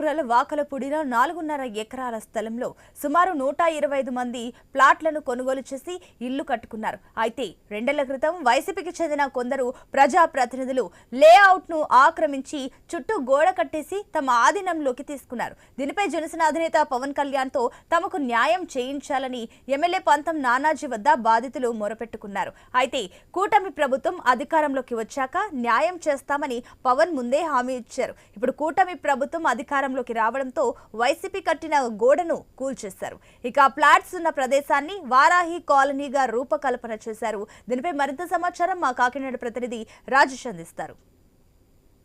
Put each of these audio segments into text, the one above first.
పురాల వాకలపూడిలో నాలుగున్నర ఎకరాల స్థలంలో సుమారు నూట ఇరవై ఐదు మంది ప్లాట్లను కొనుగోలు చేసి ఇల్లు కట్టుకున్నారు. అయితే రెండేళ్ళ క్రితం వైసీపీకి చెందిన కొందరు ప్రజా ప్రతినిధులు లేఅవుట్ను ఆక్రమించి చుట్టూ గోడ కట్టేసి తమ ఆధీనంలోకి తీసుకున్నారు. దీనిపై జనసేన అధినేత పవన్ కళ్యాణ్తో తమకు న్యాయం చేయించాలని ఎమ్మెల్యే పంతం నానాజీ వద్ద బాధితులు మొరపెట్టుకున్నారు. అయితే కూటమి ప్రభుత్వం అధికారంలోకి వచ్చాక న్యాయం చేస్తామని పవన్ ముందే హామీ ఇచ్చారు. ఇప్పుడు కూటమి ప్రభుత్వం అధికారం అధికారంలోకి రావడంతో వైసీపీ కట్టిన గోడను కూల్చేశారు. ఇక ఫ్లాట్స్ ఉన్న ప్రదేశాన్ని వారాహి కాలనీగా రూపకల్పన చేశారు. దీనిపై మరింత సమాచారం మా కాకినాడ ప్రతినిధి రాజేష్ అందిస్తారు.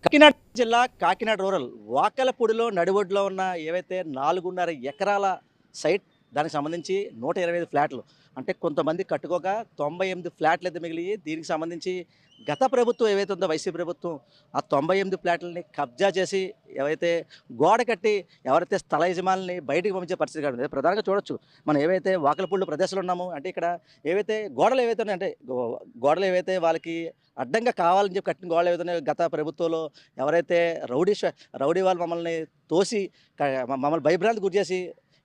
కాకినాడ జిల్లా కాకినాడ రూరల్ వాకలపూడిలో నడిబొడ్లో ఉన్న ఏవైతే నాలుగున్నర ఎకరాల సైట్ దానికి సంబంధించి నూట ఇరవై ఐదు ఫ్లాట్లు అంటే కొంతమంది కట్టుకోక తొంభై ఎనిమిది ఫ్లాట్లు అయితే మిగిలి దీనికి సంబంధించి గత ప్రభుత్వం ఏవైతే ఉందో వైసీపీ ప్రభుత్వం ఆ తొంభై ఎనిమిది ఫ్లాట్లని కబ్జా చేసి ఏవైతే గోడ కట్టి ఎవరైతే స్థల యజమానుల్ని బయటికి పంపించే పరిస్థితి కాదు. ప్రధానంగా చూడొచ్చు. మనం ఏవైతే వాకలపూళ్ళు ప్రదేశాలు ఉన్నామో అంటే ఇక్కడ ఏవైతే గోడలు ఏవైతే ఉన్నాయో అంటే గో- గోడలు ఏవైతే వాళ్ళకి అడ్డంగా కావాలని చెప్పి కట్టిన గోడలు ఏవైతే గత ప్రభుత్వంలో ఎవరైతే రౌడీ రౌడీ వాళ్ళు మమ్మల్ని తోసి మమ్మల్ని భయభ్రాంతి గురి చేసి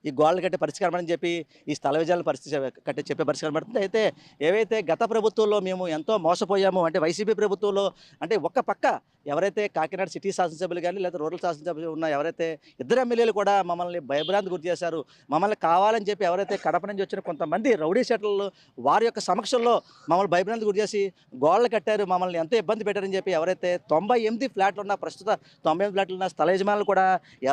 ఈ గోడలు కట్టే పరిస్థితి కనబడని చెప్పి ఈ స్థల విజయాల పరిస్థితి కట్టే చెప్పే పరిస్థితి కనబడుతుంది. అయితే ఏవైతే గత ప్రభుత్వంలో మేము ఎంతో మోసపోయామో అంటే వైసీపీ ప్రభుత్వంలో అంటే ఒక్క పక్క ఎవరైతే కాకినాడ సిటీ శాసనసభ్యులు కానీ లేదా రూరల్ శాసనసభ్యులు ఉన్న ఎవరైతే ఇద్దరు ఎమ్మెల్యేలు కూడా మమ్మల్ని భయభ్రాంతి గురి చేశారు మమ్మల్ని కావాలని చెప్పి ఎవరైతే కడప నుంచి వచ్చిన కొంతమంది రౌడీ షెటర్లు వారి యొక్క సమక్షంలో మమ్మల్ని భయభ్రాంతి గురి చేసి గోడలు కట్టారు మమ్మల్ని ఎంతో ఇబ్బంది పెట్టారని చెప్పి ఎవరైతే తొంభై ఎనిమిది ఫ్లాట్లు ఉన్న ప్రస్తుత తొంభై ఎనిమిది ఫ్లాట్లు ఉన్న స్థల యజమానులు కూడా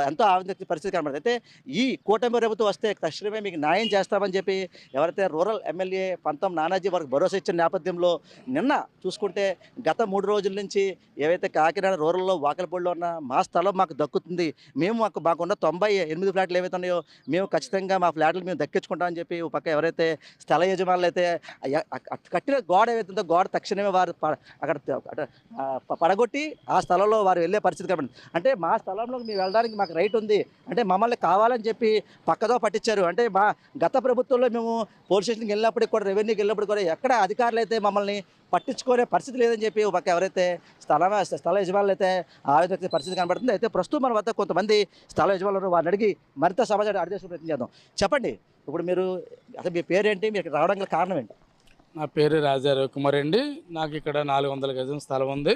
ఎంతో ఆనంద పరిస్థితి కనబడుతుంది. అయితే ఈ కూటమి ప్రభుత్వం వస్తే తక్షణమే మీకు న్యాయం చేస్తామని చెప్పి ఎవరైతే రూరల్ ఎమ్మెల్యే పంతం నానాజీ వారికి భరోసా ఇచ్చిన నేపథ్యంలో నిన్న చూసుకుంటే గత మూడు రోజుల నుంచి ఏవైతే కాకినాడ రూరల్లో వాకలపూడిలో ఉన్న మా స్థలం మాకు దక్కుతుంది మేము మాకు మాకున్న తొంభై ఎనిమిది ఫ్లాట్లు ఏవైతే ఉన్నాయో మేము ఖచ్చితంగా మా ఫ్లాట్లు మేము దక్కించుకుంటామని చెప్పి పక్క ఎవరైతే స్థల యజమానులు అయితే కట్టిన గోడ ఏవైతుందో గోడ తక్షణమే వారు అక్కడ పడగొట్టి ఆ స్థలంలో వారు వెళ్ళే పరిస్థితి కాబట్టి అంటే మా స్థలంలో మేము వెళ్ళడానికి మాకు రైట్ ఉంది. అంటే మమ్మల్ని కావాలని చెప్పి పక్కదో పట్టించారు. అంటే మా గత ప్రభుత్వంలో మేము పోలీస్ స్టేషన్కి వెళ్ళినప్పటికి కూడా రెవెన్యూకి వెళ్ళినప్పుడు కూడా ఎక్కడ అధికారులు అయితే మమ్మల్ని పట్టించుకునే పరిస్థితి లేదని చెప్పి ఒక ఎవరైతే స్థల స్థల యజమానులు అయితే ఆవేదన పరిస్థితి కనబడుతుంది. అయితే ప్రస్తుతం మన వద్ద కొంతమంది స్థల యజమానులు వారిని అడిగి మరింత సమాజాన్ని అడిగే ప్రయత్నం చేద్దాం. చెప్పండి. ఇప్పుడు మీరు అసలు మీ పేరేంటి? మీకు రావడానికి కారణం ఏంటి? నా పేరు రాజా రవికుమార్ అండి. నాకు ఇక్కడ నాలుగు వందల గజం స్థలం ఉంది.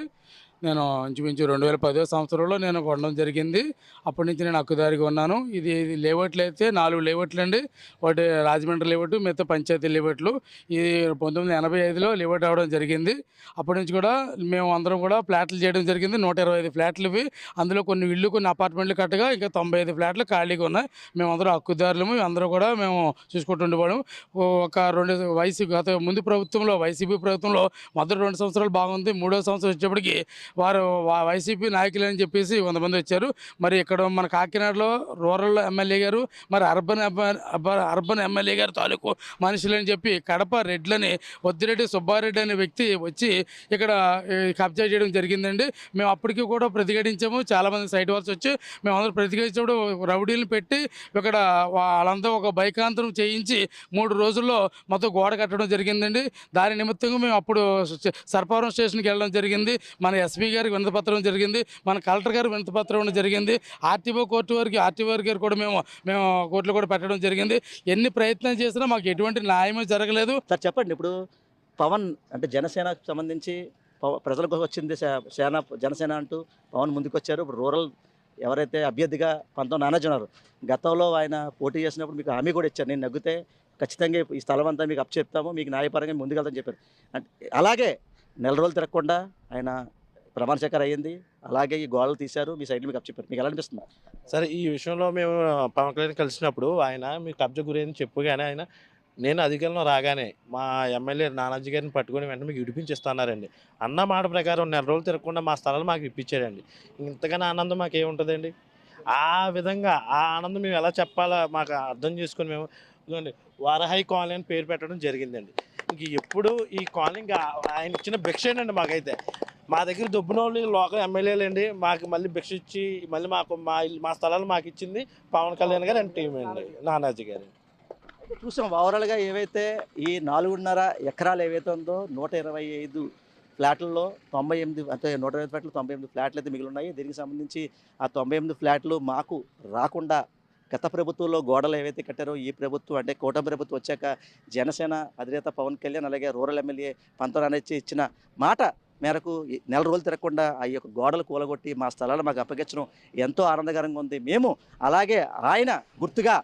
నేను ఇంచుమించు రెండు వేల పదో సంవత్సరంలో నేను కొనడం జరిగింది. అప్పటి నుంచి నేను హక్కుదారిగా ఉన్నాను. ఇది లేవట్లు అయితే నాలుగు లేవట్లు అండి. ఒకటి రాజమండ్రి లేఅవుట్ మిగతా పంచాయతీ లేవట్లు ఇది పంతొమ్మిది ఎనభై ఐదులో లేవట్ అవ్వడం జరిగింది. అప్పటి నుంచి కూడా మేము అందరం కూడా ఫ్లాట్లు చేయడం జరిగింది. నూట ఇరవై ఐదు ఫ్లాట్లు ఇవి. అందులో కొన్ని ఇళ్ళు కొన్ని అపార్ట్మెంట్లు కట్టగా ఇంకా తొంభై ఐదు ఫ్లాట్లు ఖాళీగా ఉన్నాయి. మేము అందరం హక్కుదారులము అందరూ కూడా మేము చూసుకుంటుండేవాడు ఒక రెండు వైసీపీ గత ముందు ప్రభుత్వంలో వైసీపీ ప్రభుత్వంలో మొదటి రెండు సంవత్సరాలు బాగుంది. మూడో సంవత్సరం వచ్చేప్పటికి వారు వైసీపీ నాయకులు అని చెప్పేసి కొంతమంది వచ్చారు. మరి ఇక్కడ మన కాకినాడలో రూరల్ ఎమ్మెల్యే గారు మరి అర్బన్ అర్బన్ అర్బన్ ఎమ్మెల్యే గారు తాలూకు మనుషులు అని చెప్పి కడప రెడ్లని వద్దిరెడ్డి సుబ్బారెడ్డి అనే వ్యక్తి వచ్చి ఇక్కడ కబ్జా చేయడం జరిగిందండి. మేము అప్పటికి కూడా ప్రతిఘటించాము. చాలామంది సైట్ వాల్స్ వచ్చి మేము అందరూ ప్రతిఘటించినప్పుడు రౌడీలు పెట్టి ఇక్కడ వాళ్ళంతా ఒక బైకాంతరం చేయించి మూడు రోజుల్లో మొత్తం గోడ కట్టడం జరిగిందండి. దాని నిమిత్తంగా మేము అప్పుడు సర్పవరం స్టేషన్కి వెళ్ళడం జరిగింది. మన ఎస్పీ గారికి వినతిపత్రం జరిగింది మన కలెక్టర్ గారికి వినతిపత్రం జరిగింది ఆర్టీఓ కోర్టు వారికి ఆర్టీఓ గారు కూడా మేము మేము కోర్టులో కూడా పెట్టడం జరిగింది. ఎన్ని ప్రయత్నాలు చేసినా మాకు ఎటువంటి న్యాయమే జరగలేదు. సార్ చెప్పండి ఇప్పుడు పవన్ అంటే జనసేనకు సంబంధించి పవ ప్రజల కోసం వచ్చింది సే- సేన జనసేన అంటూ పవన్ ముందుకు వచ్చారు ఇప్పుడు రూరల్ ఎవరైతే అభ్యర్థిగా పంతం నానాజీ ఉన్నారు గతంలో ఆయన పోటీ చేసినప్పుడు మీకు హామీ కూడా ఇచ్చారు. నేను నగ్గితే ఖచ్చితంగా ఈ స్థలం అంతా మీకు అప్ చెప్తాము మీకు న్యాయపరంగా ముందుకెళ్తామని చెప్పారు. అంటే అలాగే నెల రోజులు తిరగకుండా ఆయన ప్రమాణ స్వీకారం అయ్యింది. అలాగే ఈ గోడలు తీశారు. మీ సైడ్ మీకు అప్పచెప్పారు మీకు ఎలా అనిపిస్తుంది? సరే ఈ విషయంలో మేము పవన్ కళ్యాణ్ కలిసినప్పుడు ఆయన మీ కబ్జా గురించి చెప్పుగానే ఆయన నేను అధికారంలో రాగానే మా ఎమ్మెల్యే నానాజీ గారిని పట్టుకొని వెంటనే మీకు విడిపించిస్తున్నారండి. అన్న మాట ప్రకారం నెల రోజులు తిరగకుండా మా స్థలాలు మాకు ఇప్పించారండి. ఇంతగానో ఆనందం మాకు ఏముంటుందండి ఆ విధంగా ఆ ఆనందం మేము ఎలా చెప్పాలో మాకు అర్థం చేసుకుని మేము ఇదిగోండి వారహాయి కాలనీ అని పేరు పెట్టడం జరిగిందండి. ఇంక ఎప్పుడు ఈ కాలనీ ఆయన ఇచ్చిన భిక్ష అండి మాకైతే? మా దగ్గర దొబ్బిన వాళ్ళు లోకల్ ఎమ్మెల్యేలు అండి మాకు మళ్ళీ భిక్ష ఇచ్చి మళ్ళీ మాకు మా ఇల్లు- మా స్థలాలు మాకు ఇచ్చింది పవన్ కళ్యాణ్ గారు అండ్ టీం అండి. నానాజీ. గారు. చూసాం ఓవరాల్గా ఏవైతే ఈ నాలుగున్నర ఎకరాలు ఏవైతే ఉందో నూట ఇరవై ఐదు ఫ్లాట్లలో తొంభై ఎనిమిది అంటే నూట ఇరవై ఫ్లాట్లు తొంభై ఎనిమిది ఫ్లాట్లు అయితే మిగిలి ఉన్నాయి. దీనికి సంబంధించి ఆ తొంభై ఎనిమిది ఫ్లాట్లు మాకు రాకుండా గత ప్రభుత్వంలో గోడలు ఏవైతే కట్టారో ఈ ప్రభుత్వం అంటే కూటమి ప్రభుత్వం వచ్చాక జనసేన అధినేత పవన్ కళ్యాణ్ అలాగే రూరల్ ఎమ్మెల్యే పంతం అనేది ఇచ్చిన మాట మేరకు ఈ నెల రోజులు తిరగకుండా ఆ యొక్క గోడలు కూలగొట్టి మా స్థలాలు మాకు అప్పగించడం ఎంతో ఆనందకరంగా ఉంది. మేము అలాగే ఆయన గుర్తుగా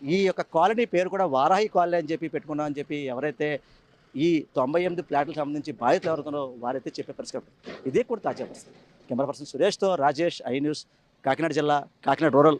ఈ యొక్క కాలనీ పేరు కూడా వారాహి కాలనీ అని చెప్పి పెట్టుకున్నాం అని చెప్పి ఎవరైతే ఈ తొంభై ఎనిమిది ఫ్లాట్లకు సంబంధించి బాధితులు ఎవరుతున్నారో వారైతే చెప్పే పరిస్థితి ఇదే కూడా తాజా పరిస్థితి. కెమెరా పర్సన్ సురేష్తో రాజేష్ ఐ న్యూస్ కాకినాడ జిల్లా కాకినాడ రూరల్.